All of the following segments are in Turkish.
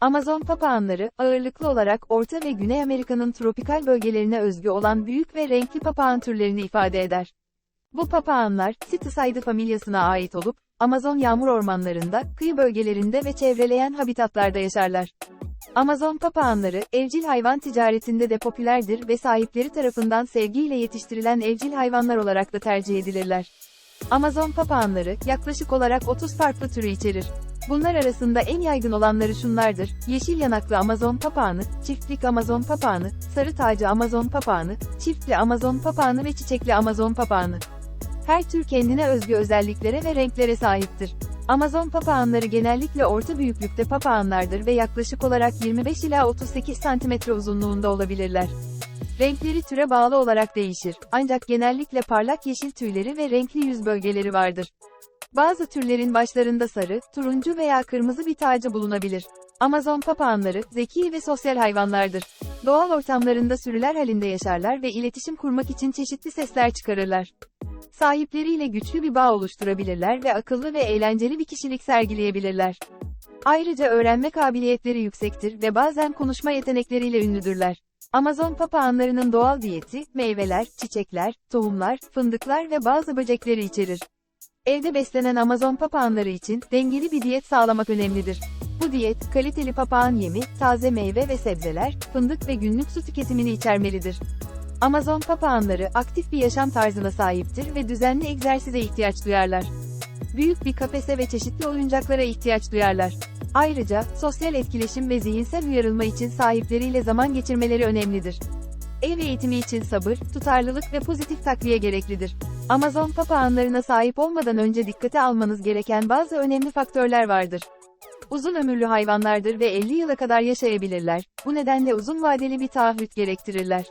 Amazon papağanları, ağırlıklı olarak Orta ve Güney Amerika'nın tropikal bölgelerine özgü olan büyük ve renkli papağan türlerini ifade eder. Bu papağanlar, Citicidae familyasına ait olup, Amazon yağmur ormanlarında, kıyı bölgelerinde ve çevreleyen habitatlarda yaşarlar. Amazon papağanları, evcil hayvan ticaretinde de popülerdir ve sahipleri tarafından sevgiyle yetiştirilen evcil hayvanlar olarak da tercih edilirler. Amazon papağanları, yaklaşık olarak 30 farklı türü içerir. Bunlar arasında en yaygın olanları şunlardır, yeşil yanaklı Amazon papağanı, çiftlik Amazon papağanı, sarı tacı Amazon papağanı, çiftli Amazon papağanı ve çiçekli Amazon papağanı. Her tür kendine özgü özelliklere ve renklere sahiptir. Amazon papağanları genellikle orta büyüklükte papağanlardır ve yaklaşık olarak 25 ila 38 cm uzunluğunda olabilirler. Renkleri türe bağlı olarak değişir, ancak genellikle parlak yeşil tüyleri ve renkli yüz bölgeleri vardır. Bazı türlerin başlarında sarı, turuncu veya kırmızı bir tacı bulunabilir. Amazon papağanları, zeki ve sosyal hayvanlardır. Doğal ortamlarında sürüler halinde yaşarlar ve iletişim kurmak için çeşitli sesler çıkarırlar. Sahipleriyle güçlü bir bağ oluşturabilirler ve akıllı ve eğlenceli bir kişilik sergileyebilirler. Ayrıca öğrenme kabiliyetleri yüksektir ve bazen konuşma yetenekleriyle ünlüdürler. Amazon papağanlarının doğal diyeti, meyveler, çiçekler, tohumlar, fındıklar ve bazı böcekleri içerir. Evde beslenen Amazon papağanları için dengeli bir diyet sağlamak önemlidir. Bu diyet, kaliteli papağan yemi, taze meyve ve sebzeler, fındık ve günlük su tüketimini içermelidir. Amazon papağanları aktif bir yaşam tarzına sahiptir ve düzenli egzersize ihtiyaç duyarlar. Büyük bir kafese ve çeşitli oyuncaklara ihtiyaç duyarlar. Ayrıca, sosyal etkileşim ve zihinsel uyarılma için sahipleriyle zaman geçirmeleri önemlidir. Ev eğitimi için sabır, tutarlılık ve pozitif takviye gereklidir. Amazon papağanlarına sahip olmadan önce dikkate almanız gereken bazı önemli faktörler vardır. Uzun ömürlü hayvanlardır ve 50 yıla kadar yaşayabilirler. Bu nedenle uzun vadeli bir taahhüt gerektirirler.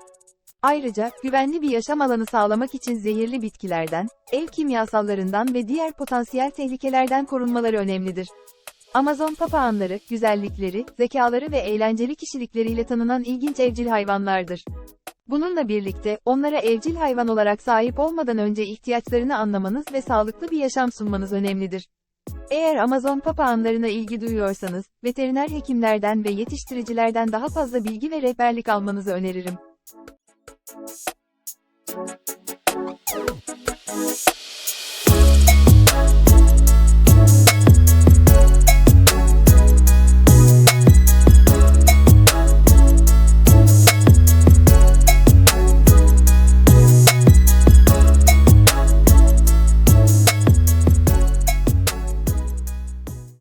Ayrıca, güvenli bir yaşam alanı sağlamak için zehirli bitkilerden, ev kimyasallarından ve diğer potansiyel tehlikelerden korunmaları önemlidir. Amazon papağanları, güzellikleri, zekaları ve eğlenceli kişilikleriyle tanınan ilginç evcil hayvanlardır. Bununla birlikte, onlara evcil hayvan olarak sahip olmadan önce ihtiyaçlarını anlamanız ve sağlıklı bir yaşam sunmanız önemlidir. Eğer Amazon papağanlarına ilgi duyuyorsanız, veteriner hekimlerden ve yetiştiricilerden daha fazla bilgi ve rehberlik almanızı öneririm. you